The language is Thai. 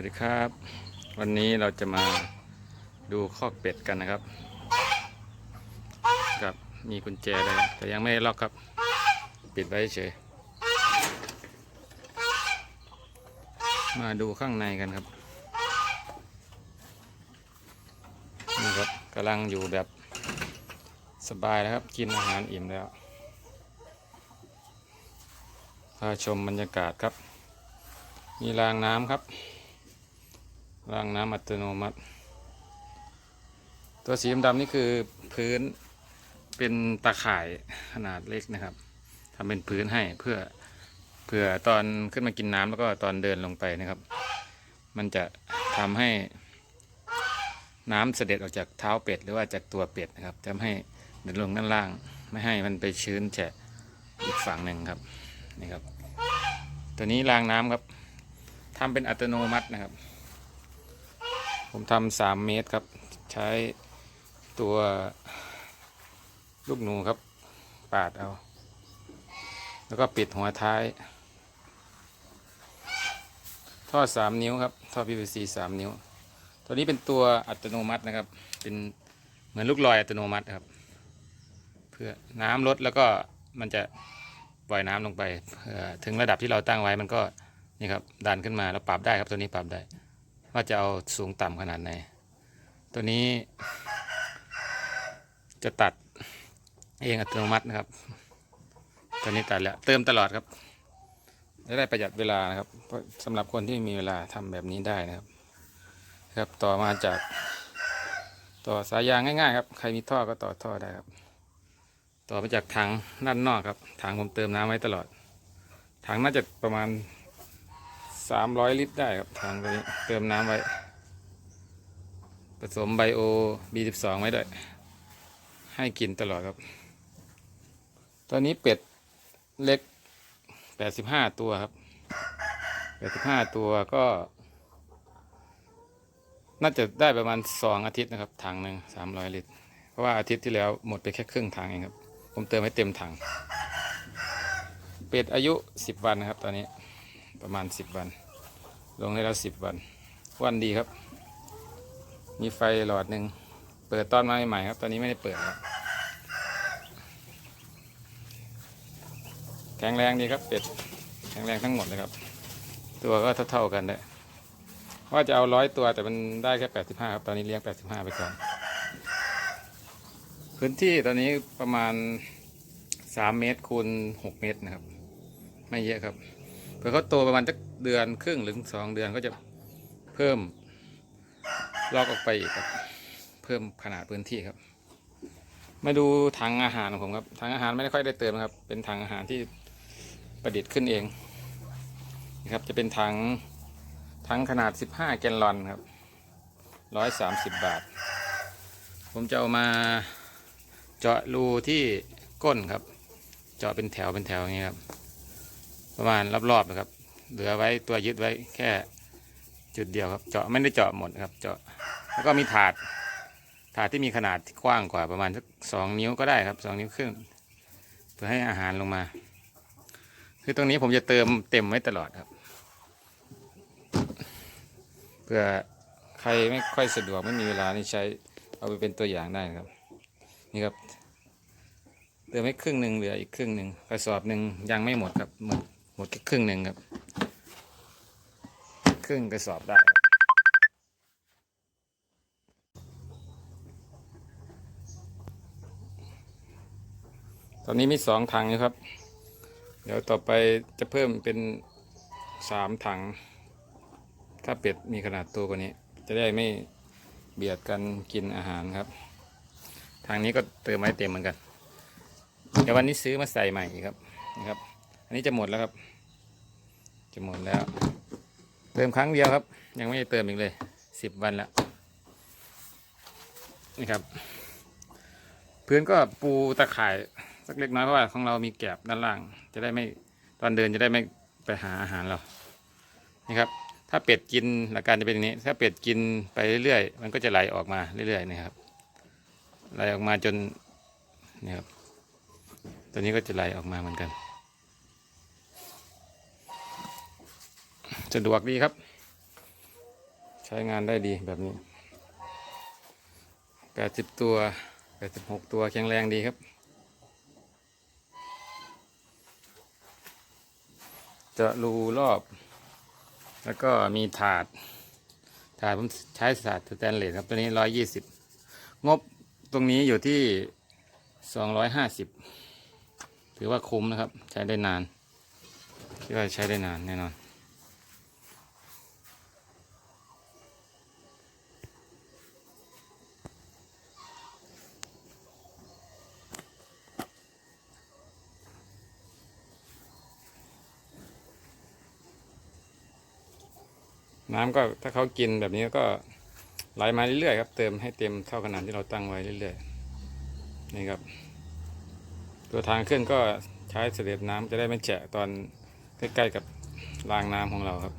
วัสดีครับ วันนี้เราจะมาดูคอกเป็ดกันนะครับกับมีกุญแจเลยแต่ยังไม่ได้ล็อกครับ ปิดไว้เฉย มาดูข้างในกันครับนี่ครับกำลังอยู่แบบสบายแล้วครับ กินอาหารอิ่มแล้วพาชมบรรยากาศครับ มีรางน้ำครับ รางน้ำอัตโนมัติ ตัวสีดำๆนี่คือพื้นเป็นตาข่ายขนาดเล็กนะครับทำเป็นพื้นให้เพื่อเพื่อตอนขึ้นมากินน้ำแล้วก็ตอนเดินลงไปนะครับ มันจะทำให้น้ำเสด็จออกจากเท้าเป็ดหรือว่าจากตัวเป็ดนะครับทำให้เดินลงด้านล่าง ไม่ให้มันไปชื้นแฉะอีกฝั่งหนึ่งครับนี่ครับ ตัวนี้รางน้ำครับทำเป็นอัตโนมัตินะครับ ผมทำสามเมตรครับ ใช้ตัวลูกหนูครับ ปาดเอา แล้วก็ปิดหัวท้าย ท่อสามนิ้วครับ ท่อ PVC สามนิ้ว ตัวนี้เป็นตัวอัตโนมัตินะครับ เป็นเหมือนลูกลอยอัตโนมัติครับ เพื่อน้ำลดแล้วก็มันจะปล่อยน้ำลงไปเพื่อถึงระดับที่เราตั้งไว้มันก็นี่ครับดันขึ้นมาแล้วปรับได้ครับตัวนี้ปรับได้ ว่าจะเอาสูงต่ำขนาดไหน ตัวนี้ จะตัดเองอัตโนมัตินะครับ ตัวนี้ตัดแล้วเติมตลอดครับจะได้ประหยัดเวลานะครับสำหรับคนที่มีเวลาทำแบบนี้ได้นะครับ ครับต่อมาจาก ต่อสายยางง่ายๆครับ ใครมีท่อก็ต่อท่อได้ครับ ต่อมาจากถังด้านนอกครับถังผมเติมน้ำไว้ตลอดถังน่าจะประมาณ สามร้อยลิตรได้ครับทางตัวนี้เติมน้ำไว้ ผสมไบโอ B12 ไว้ด้วย ให้กินตลอดครับ ตอนนี้เป็ดเล็ก85ตัวครับ85ตัวก็ น่าจะได้ประมาณ2อาทิตย์นะครับถังหนึ่ง300ลิตร เพราะว่าอาทิตย์ที่แล้วหมดไปแค่ครึ่งถังเองครับ ผมเติมให้เต็มถัง เป็ดอายุ10วันนะครับตอนนี้ ประมาณสิบวัน ลงได้แล้วสิบวันวันดีครับ มีไฟหลอดหนึ่ง เปิดตอนมาใหม่ครับ ตอนนี้ไม่ได้เปิดครับแข็งแรงดีครับเป็ดแข็งแรงทั้งหมดเลยครับ ตัวก็เท่าๆกันเลยว่าจะเอาร้อยตัวแต่มันได้แค่แปดสิบห้าครับ ตอนนี้เลี้ยงแปดสิบห้าไปก่อน พื้นที่ตอนนี้ประมาณสามเมตรคูณหกเมตรนะครับ ไม่เยอะครับ เผื่อเขาโตประมาณสักเดือนครึ่งหรือสองเดือนก็จะเพิ่มลอกออกไปอีกครับ เพิ่มขนาดพื้นที่ครับ มาดูถังอาหารของผมครับถังอาหารไม่ได้ค่อยได้เติมครับ เป็นถังอาหารที่ประดิษฐ์ขึ้นเองนะครับจะเป็นถังถังขนาด 15 แกลลอนครับ 130 บาท ผมจะเอามาเจาะรูที่ก้นครับ เจาะเป็นแถวเป็นแถวอย่างนี้ครับ ประมาณรอบๆนะครับ เหลือไว้ตัวยึดไว้แค่จุดเดียวครับ เจาะไม่ได้เจาะหมดครับ เจาะแล้วก็มีถาด ถาดที่มีขนาดกว้างกว่าประมาณสักสองนิ้วก็ได้ครับสองนิ้วครึ่งเพื่อให้อาหารลงมา คือตรงนี้ผมจะเติมเต็มไว้ตลอดครับเพื่อใครไม่ค่อยสะดวกไม่มีเวลานี่ใช้เอาไปเป็นตัวอย่างได้ครับ นี่ครับเติมให้ครึ่งหนึ่งเหลืออีกครึ่งหนึ่งกระสอบหนึ่งยังไม่หมดครับหมด มดแค่ครึ่งหนึ่งครับ ครึ่งกระสอบได้ตอนนี้มีสองถังอยู่ครับ เดี๋ยวต่อไปจะเพิ่มเป็นสามถัง ถ้าเป็ดมีขนาดตัวกว่านี้ จะได้ไม่เบียดกันกินอาหารครับ ทางนี้ก็เติมไว้เต็มเหมือนกัน เดี๋ยววันนี้ซื้อมาใส่ใหม่อีกครับนะครับ อันนี้จะหมดแล้วครับ จะหมดแล้ว เติมครั้งเดียวครับ ยังไม่ได้เติมอีกเลยสิบวันแล้วนี่ครับ พื้นก็ปูตะข่ายสักเล็กน้อยเพราะว่าของเรามีแกลบด้านล่าง จะได้ไม่ตอนเดินจะได้ไม่ไปหาอาหารเรานี่ครับ ถ้าเป็ดกินหลักการจะเป็นอย่างนี้ ถ้าเป็ดกินไปเรื่อยๆ มันก็จะไหลออกมาเรื่อยๆนะครับไหลออกมาจนนี่ครับตัวนี้ก็จะไหลออกมาเหมือนกัน สะดวกดีครับ ใช้งานได้ดีแบบนี้แปดสิบตัวแปดสิบหกตัวแข็งแรงดีครับ จะรูรอบ แล้วก็มีถาด ถาดผมใช้ถาดสแตนเลสครับ ตัวนี้ร้อยยี่สิบงบตรงนี้อยู่ที่สองร้อยห้าสิบถือว่าคุ้มนะครับ ใช้ได้นานคิดว่าใช้ได้นานแน่นอน น้ำก็ถ้าเขากินแบบนี้ก็ไหลมาเรื่อยๆครับ เติมให้เต็มเท่าขนาดที่เราตั้งไว้เรื่อยๆนี่ครับ ตัวทางขึ้นก็ใช้เสด็จน้ำจะได้ไม่แฉะตอนใกล้ๆกับรางน้ำของเราครับ